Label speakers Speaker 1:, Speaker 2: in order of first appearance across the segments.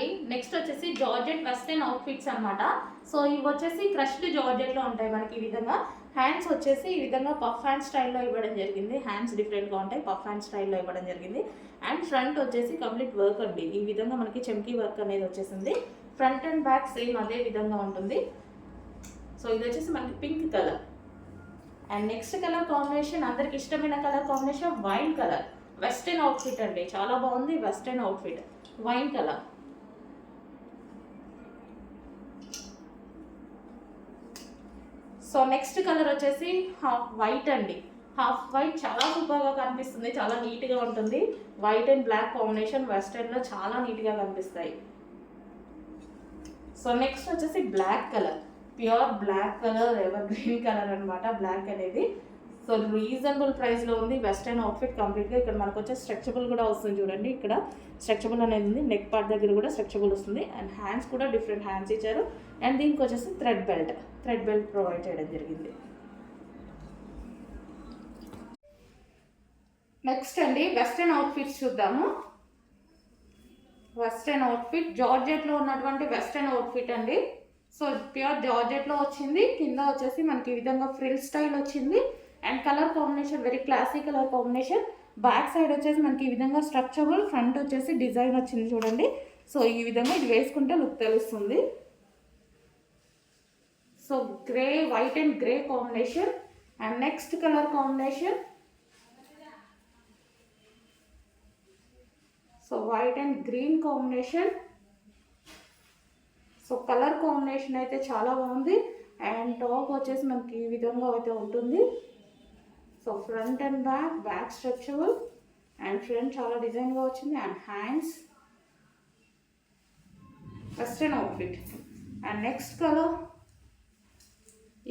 Speaker 1: అండి. నెక్స్ట్ వచ్చేసి georgette western outfits అనమాట సో ఇవి వచ్చేసి క్రష్డ్ జార్జెట్లో ఉంటాయి మనకి ఈ విధంగా. హ్యాండ్స్ వచ్చేసి ఈ విధంగా పఫ్ హ్యాండ్ స్టైల్లో ఇవ్వడం జరిగింది. హ్యాండ్స్ డిఫరెంట్గా ఉంటాయి పఫ్ హ్యాండ్ స్టైల్లో ఇవ్వడం జరిగింది. అండ్ ఫ్రంట్ వచ్చేసి కంప్లీట్ వర్క్ అండి. ఈ విధంగా మనకి చెమ్కీ వర్క్ అనేది వచ్చేసింది. ఫ్రంట్ అండ్ బ్యాక్ సేమ్ అదే విధంగా ఉంటుంది. సో ఇది వచ్చేసి మనకి pink colour and next colour combination అందరికి ఇష్టమైన colour combination wine colour western outfit అండి. చాలా బాగుంది western outfit wine colour so next colour వచ్చేసి హాఫ్ వైట్ అండి. హాఫ్ వైట్ చాలా సూపర్గా కనిపిస్తుంది చాలా నీట్గా ఉంటుంది. వైట్ అండ్ బ్లాక్ కాంబినేషన్ వెస్టర్న్లో చాలా నీట్గా కనిపిస్తాయి. సో నెక్స్ట్ వచ్చేసి black colour. Pure black colour evergreen colour అనమాట బ్లాక్ అనేది. సో రీజనబుల్ ప్రైస్లో ఉంది. వెస్ట్రన్ అవుట్ఫిట్ కంప్లీట్గా ఇక్కడ మనకు వచ్చే స్ట్రెచబుల్ కూడా వస్తుంది చూడండి. ఇక్కడ స్ట్రెచబుల్ అనేది ఉంది. నెక్ పార్ట్ దగ్గర కూడా స్ట్రెచబుల్ వస్తుంది. అండ్ హ్యాండ్స్ కూడా డిఫరెంట్ హ్యాండ్స్ ఇచ్చారు. అండ్ దీనికి వచ్చేసి thread belt thread belt provide చేయడం జరిగింది. నెక్స్ట్ అండి. వెస్ట్రన్ అవుట్ఫిట్స్ చూద్దాము. వెస్ట్రన్ అవుట్ఫిట్ జార్జెట్లో ఉన్నటువంటి వెస్ట్రన్ అవుట్ఫిట్ అండి. సో ప్యూర్ జార్జెట్లో వచ్చింది. కింద వచ్చేసి మనకి ఈ విధంగా ఫ్రిల్ స్టైల్ వచ్చింది. And colour combination very classic colour combination back side వచ్చేసి మనకి ఈ విధంగా స్ట్రక్చరబుల్ ఫ్రంట్ వచ్చేసి డిజైన్ వచ్చింది చూడండి. సో ఈ విధంగా ఇది వేసుకుంటే లుక్ తెలుస్తుంది. So grey white and grey combination and next colour combination so white and green combination so colour combination అయితే చాలా బాగుంది. అండ్ టాప్ వచ్చేసి మనకి ఈ విధంగా అయితే ఉంటుంది. So front and back back stretchable and front చాలా డిజైన్గా వచ్చింది. And hands western outfit and next colour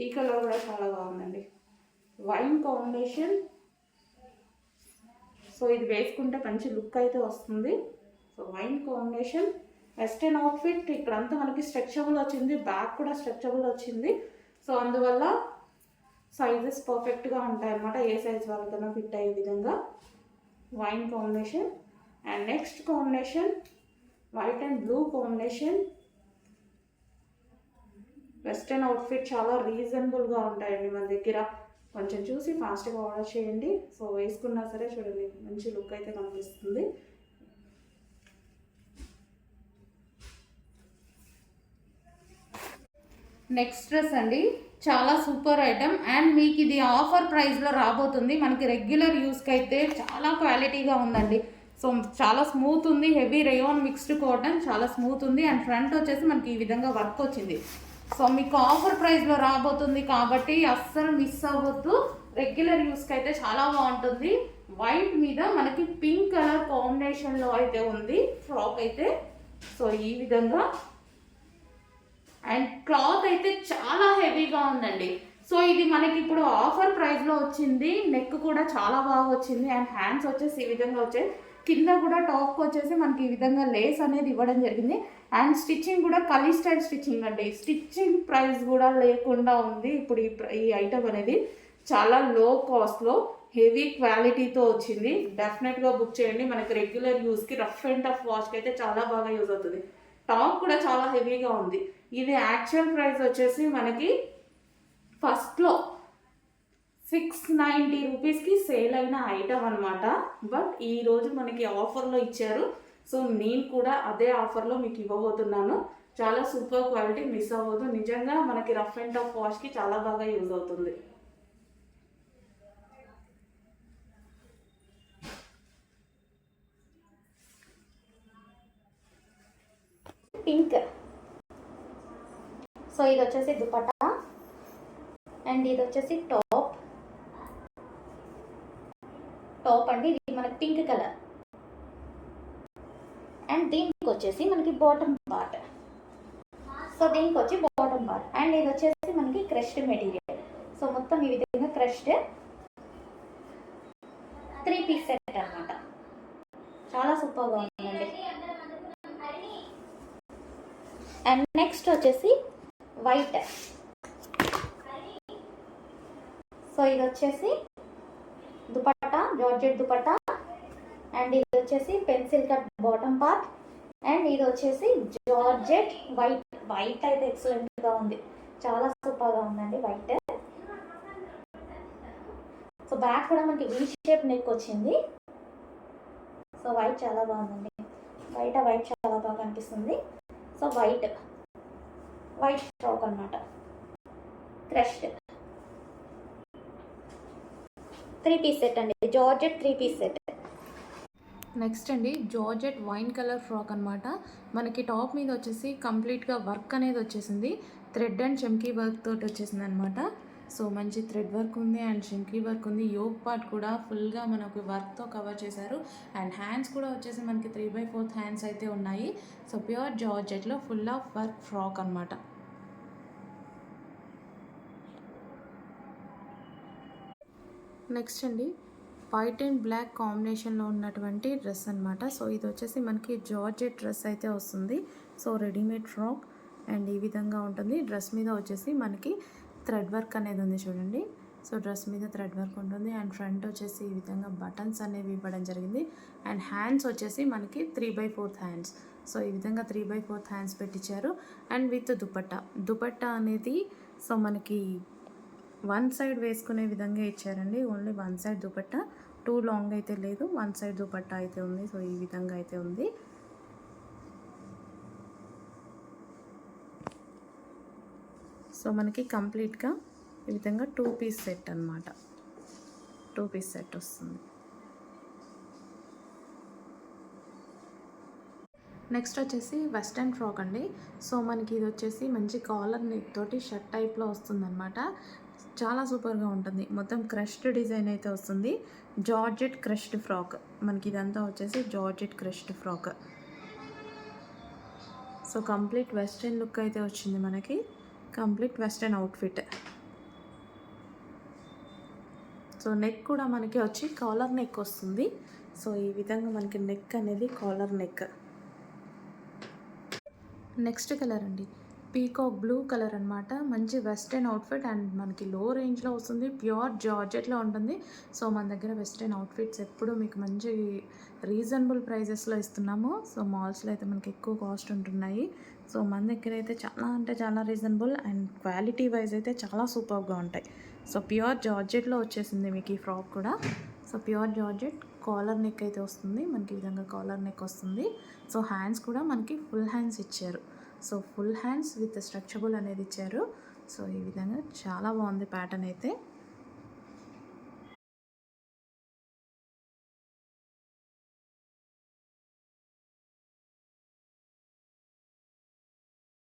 Speaker 1: ఈ కలర్ కూడా చాలా బాగుందండి. వైన్ కాంబినేషన్ సో ఇది వేసుకుంటే మంచి లుక్ అయితే వస్తుంది. So wine combination western outfit ఇక్కడంతా మనకి స్ట్రెచబుల్ వచ్చింది. బ్యాక్ కూడా స్ట్రెచబుల్ వచ్చింది. సో అందువల్ల సైజెస్ పర్ఫెక్ట్గా ఉంటాయన్నమాట. ఏ సైజ్ వాళ్ళకైనా ఫిట్ అయ్యే విధంగా. Wine combination and next combination white and blue combination western outfit చాలా రీజనబుల్గా ఉంటాయండి మన దగ్గర. కొంచెం చూసి ఫాస్ట్గా ఆర్డర్ చేయండి. సో వేసుకున్నా సరే చూడండి మంచి లుక్ అయితే కనిపిస్తుంది. నెక్స్ట్ డ్రెస్ అండి. చాలా సూపర్ ఐటమ్. అండ్ మీకు ఇది ఆఫర్ ప్రైస్లో రాబోతుంది. మనకి రెగ్యులర్ యూస్కి అయితే చాలా క్వాలిటీగా ఉందండి. సో చాలా స్మూత్ ఉంది. హెవీ రేయోన్ మిక్స్డ్ కాటన్ చాలా స్మూత్ ఉంది. అండ్ ఫ్రంట్ వచ్చేసి మనకి ఈ విధంగా వర్క్ వచ్చింది. సో మీకు ఆఫర్ ప్రైస్లో రాబోతుంది కాబట్టి అస్సలు మిస్ అవ్వద్దు. రెగ్యులర్ యూస్కి అయితే చాలా బాగుంటుంది. వైట్ మీద మనకి పింక్ కలర్ కాంబినేషన్లో అయితే ఉంది. ఫ్రాక్ అయితే. సో ఈ విధంగా అండ్ క్లాత్ అయితే చాలా హెవీగా ఉందండి. సో ఇది మనకి ఇప్పుడు ఆఫర్ ప్రైస్లో వచ్చింది. నెక్ కూడా చాలా బాగా వచ్చింది. అండ్ హ్యాండ్స్ వచ్చేసి ఈ విధంగా వచ్చాయి. కింద కూడా టాప్కి వచ్చేసి మనకి ఈ విధంగా లేస్ అనేది ఇవ్వడం జరిగింది. అండ్ స్టిచ్చింగ్ కూడా కలీ స్టైల్ స్టిచ్చింగ్ అండి. స్టిచ్చింగ్ ప్రైస్ కూడా లేకుండా ఉంది ఇప్పుడు ఈ ఈ ఐటమ్ అనేది. చాలా లో కాస్ట్లో హెవీ క్వాలిటీతో వచ్చింది. డెఫినెట్గా బుక్ చేయండి. మనకి రెగ్యులర్ యూస్కి రఫ్ అండ్ టఫ్ వాష్కి అయితే చాలా బాగా యూజ్ అవుతుంది. టాప్ కూడా చాలా హెవీగా ఉంది. ఇది యాక్చువల్ ప్రైస్ వచ్చేసి మనకి ఫస్ట్లో సిక్స్ నైంటీ రూపీస్కి సేల్ అయిన ఐటమ్ అనమాట బట్ ఈరోజు మనకి ఆఫర్లో ఇచ్చారు. సో నేను కూడా అదే ఆఫర్లో మీకు ఇవ్వబోతున్నాను. చాలా సూపర్ క్వాలిటీ మిస్ అవ్వదు. నిజంగా మనకి రఫ్ అండ్ టఫ్ వాష్కి చాలా బాగా యూజ్ అవుతుంది.
Speaker 2: పింక్. సో ఇది వచ్చేసి దుపట్టా. అండ్ ఇది వచ్చేసి టాప్. టాప్ అండి ఇది మనకి పింక్ కలర్. అండ్ దీనికి వచ్చేసి మనకి బాటమ్ పార్ట్. సో దీనికి వచ్చి బాటమ్ పార్ట్. అండ్ ఇది వచ్చేసి మనకి క్రష్డ్ మెటీరియల్. సో మొత్తం ఈ విధంగా క్రష్డ్. త్రీ పీస్ సెట్ అన్నమాట. చాలా సూపర్గా ఉందండి. అండ్ నెక్స్ట్ వచ్చేసి వైట్ సో ఇది వచ్చేసి దుపట్టా జార్జెట్ దుపట్టా. అండ్ ఇది వచ్చేసి pencil cut bottom part and ఇది వచ్చేసి జార్జెట్ వైట్ వైట్ అయితే ఎక్సలెంట్గా ఉంది. చాలా సూపర్గా ఉందండి వైట్ సో బ్యాక్ కూడా మనకి వీ షేప్ నెక్ వచ్చింది. సో వైట్ చాలా బాగుందండి. బయట వైట్ చాలా బాగా కనిపిస్తుంది. So white. వైట్ స్ట్రోక్ అనమాట క్రష్డ్ త్రీ పీస్ సెట్ అండి. Georgette three piece set.
Speaker 1: Next అండి జార్జెట్ వైన్ కలర్ ఫ్రాక్ అనమాట మనకి టాప్ మీద వచ్చేసి కంప్లీట్గా వర్క్ అనేది వచ్చేసింది. థ్రెడ్ అండ్ చమ్కీ వర్క్ తోటి వచ్చేసింది అనమాట సో మంచి థ్రెడ్ వర్క్ ఉంది అండ్ షింకీ వర్క్ ఉంది. యోగ్ పార్ట్ కూడా ఫుల్గా మనకు వర్క్తో కవర్ చేశారు. అండ్ హ్యాండ్స్ కూడా వచ్చేసి మనకి త్రీ బై ఫోర్త్ హ్యాండ్స్ అయితే ఉన్నాయి. సో ప్యూర్ జార్జెట్లో ఫుల్ ఆఫ్ వర్క్ ఫ్రాక్ అనమాట నెక్స్ట్ అండి. వైట్ అండ్ బ్లాక్ కాంబినేషన్లో ఉన్నటువంటి డ్రెస్ అనమాట సో ఇది వచ్చేసి మనకి జార్జెట్ డ్రెస్ అయితే వస్తుంది. సో రెడీమేడ్ ఫ్రాక్ అండ్ ఈ విధంగా ఉంటుంది. డ్రెస్ మీద వచ్చేసి మనకి థ్రెడ్ వర్క్ అనేది ఉంది చూడండి. సో డ్రెస్ మీద థ్రెడ్ వర్క్ ఉంటుంది. అండ్ ఫ్రంట్ వచ్చేసి ఈ విధంగా బటన్స్ అనేవి ఇవ్వడం జరిగింది. అండ్ హ్యాండ్స్ వచ్చేసి మనకి three by fourth hands. So ఈ విధంగా త్రీ బై ఫోర్త్ హ్యాండ్స్ పెట్టించారు. And with dupatta. దుపట్టా అనేది సో మనకి వన్ సైడ్ వేసుకునే విధంగా ఇచ్చారండి. Only one side dupatta. Too long అయితే లేదు. వన్ సైడ్ దుపట్టా అయితే ఉంది. సో ఈ విధంగా అయితే ఉంది. సో మనకి కంప్లీట్గా ఈ విధంగా టూ పీస్ సెట్ అన్నమాట. టూ పీస్ సెట్ వస్తుంది. నెక్స్ట్ వచ్చేసి వెస్ట్రన్ ఫ్రాక్ అండి. సో మనకి ఇది వచ్చేసి మంచి కాలర్ నెక్ తోటి షర్ట్ టైప్లో వస్తుందన్నమాట. చాలా సూపర్గా ఉంటుంది. మొత్తం క్రష్డ్ డిజైన్ అయితే వస్తుంది. Georgette crushed frock. మనకి ఇదంతా వచ్చేసి georgette crushed frock. So complete western look అయితే వచ్చింది మనకి. Complete western outfit. So neck కూడా మనకి వచ్చి కాలర్ నెక్ వస్తుంది. సో ఈ విధంగా మనకి నెక్ అనేది కాలర్ నెక్. నెక్స్ట్ కలర్ అండి. పీకాక్ బ్లూ కలర్ అనమాట మంచి వెస్ట్రన్ అవుట్ఫిట్ అండ్ మనకి లో రేంజ్లో వస్తుంది. ప్యూర్ జార్జెట్లో ఉంటుంది. సో మన దగ్గర వెస్ట్రన్ అవుట్ఫిట్స్ ఎప్పుడు మీకు మంచి రీజనబుల్ ప్రైజెస్లో ఇస్తున్నాము. సో మాల్స్లో అయితే మనకి ఎక్కువ కాస్ట్ ఉంటున్నాయి. సో మన దగ్గర అయితే చాలా అంటే చాలా రీజనబుల్ అండ్ క్వాలిటీ వైజ్ అయితే చాలా సూపర్గా ఉంటాయి. సో ప్యూర్ జార్జెట్లో వచ్చేసింది మీకు ఈ ఫ్రాక్ కూడా. So pure georgette collar neck అయితే వస్తుంది. మనకి ఈ విధంగా కాలర్ నెక్ వస్తుంది. సో హ్యాండ్స్ కూడా మనకి ఫుల్ హ్యాండ్స్ ఇచ్చారు. So full hands with stretchable అనేది ఇచ్చారు. సో ఈ విధంగా చాలా బాగుంది ప్యాటర్న్ అయితే.